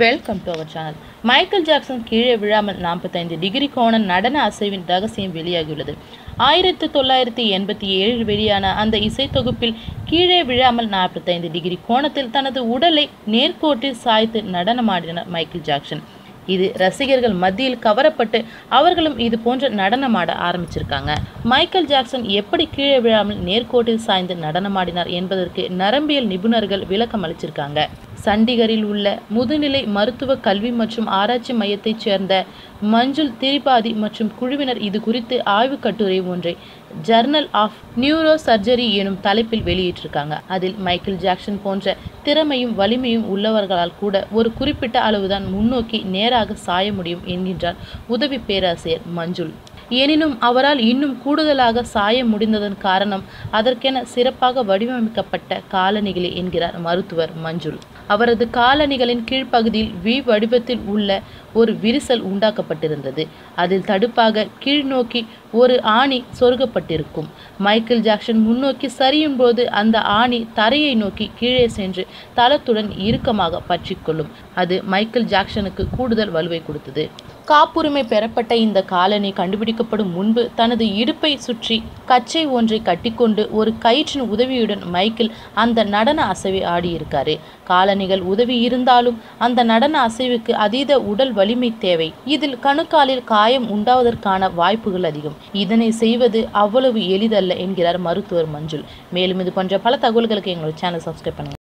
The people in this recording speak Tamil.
Welcome to our channel Michael Jackson கீழே விழாமல் நாற்பத்தைந்து டிகிரி கோண நடன அசைவின் ரகசியம் வெளியாகியுள்ளது. ஆயிரத்தி தொள்ளாயிரத்தி எண்பத்தி ஏழில் வெளியான அந்த இசைத்தொகுப்பில் கீழே விழாமல் நாற்பத்தைந்து டிகிரி கோணத்தில் தனது உடலை நேர்கோட்டில் சாய்த்து நடனமாடினார் மைக்கேல் ஜாக்சன் இது ரசிகர்கள் மத்தியில் கவரப்பட்டு அவர்களும் இது போன்ற நடனமாட ஆரம்பிச்சிருக்காங்க. மைக்கேல் ஜாக்சன் எப்படி கீழே விழாமல் நேர்கோட்டில் சாய்ந்து நடனமாடினார் என்பதற்கு நரம்பியல் நிபுணர்கள் விளக்கம் அளிச்சிருக்காங்க சண்டிகரில் உள்ள முதுநிலை மருத்துவ கல்வி மற்றும் ஆராய்ச்சி மையத்தைச் சேர்ந்த மஞ்சுள் திரிபாதி மற்றும் குழுவினர் இது குறித்து ஆய்வுக் கட்டுரை ஒன்றை ஜர்னல் ஆஃப் நியூரோ சர்ஜரி எனும் தலைப்பில் வெளியிட்டிருக்காங்க. அதில் மைக்கேல் ஜாக்சன் போன்ற திறமையும் வலிமையும் உள்ளவர்களால் கூட ஒரு குறிப்பிட்ட அளவுதான் முன்னோக்கி நேராக சாய முடியும் என்கின்றார் உதவி பேராசிரியர் மஞ்சுள். எனினும் அவரால் இன்னும் கூடுதலாக சாய முடிந்ததன் காரணம் அதற்கென சிறப்பாக வடிவமைக்கப்பட்ட காலணிகளே என்கிறார் மருத்துவர் மஞ்சுள். அவரது காலணிகளின் கீழ்ப்பகுதியில் வி வடிவத்தில் உள்ள ஒரு விரிசல் உண்டாக்கப்பட்டிருந்தது. அதில் தடுப்பாக கீழ்நோக்கி ஒரு ஆணி சொருகப்பட்டிருக்கும். மைக்கேல் ஜாக்சன் முன்னோக்கி சரியும் போது அந்த ஆணி தரையை நோக்கி கீழே சென்று தளத்துடன் இறுக்கமாக பற்றிக்கொள்ளும். அது மைக்கேல் ஜாக்சனுக்கு கூடுதல் வலுவை கொடுத்தது. காப்புரிமை பெறப்பட்ட இந்த காலனி கண்டுபிடிக்கப்படும் முன்பு தனது இடுப்பை சுற்றி கச்சை ஒன்றை கட்டிக்கொண்டு ஒரு கயிற்றின் உதவியுடன் மைக்கேல் அந்த நடன அசைவை ஆடியிருக்காரு. காலணிகள் உதவி இருந்தாலும் அந்த நடன அசைவுக்கு அதீத உடல் வலிமை தேவை. இதில் கணுக்காலில் காயம் உண்டாவதற்கான வாய்ப்புகள் அதிகம். இதனை செய்வது அவ்வளவு எளிதல்ல என்கிறார் மருத்துவர் மஞ்சுள். மேலும் இது போன்ற பல தகவல்களுக்கு எங்களோட சேனல் சப்ஸ்கிரைப் பண்ணுங்கள்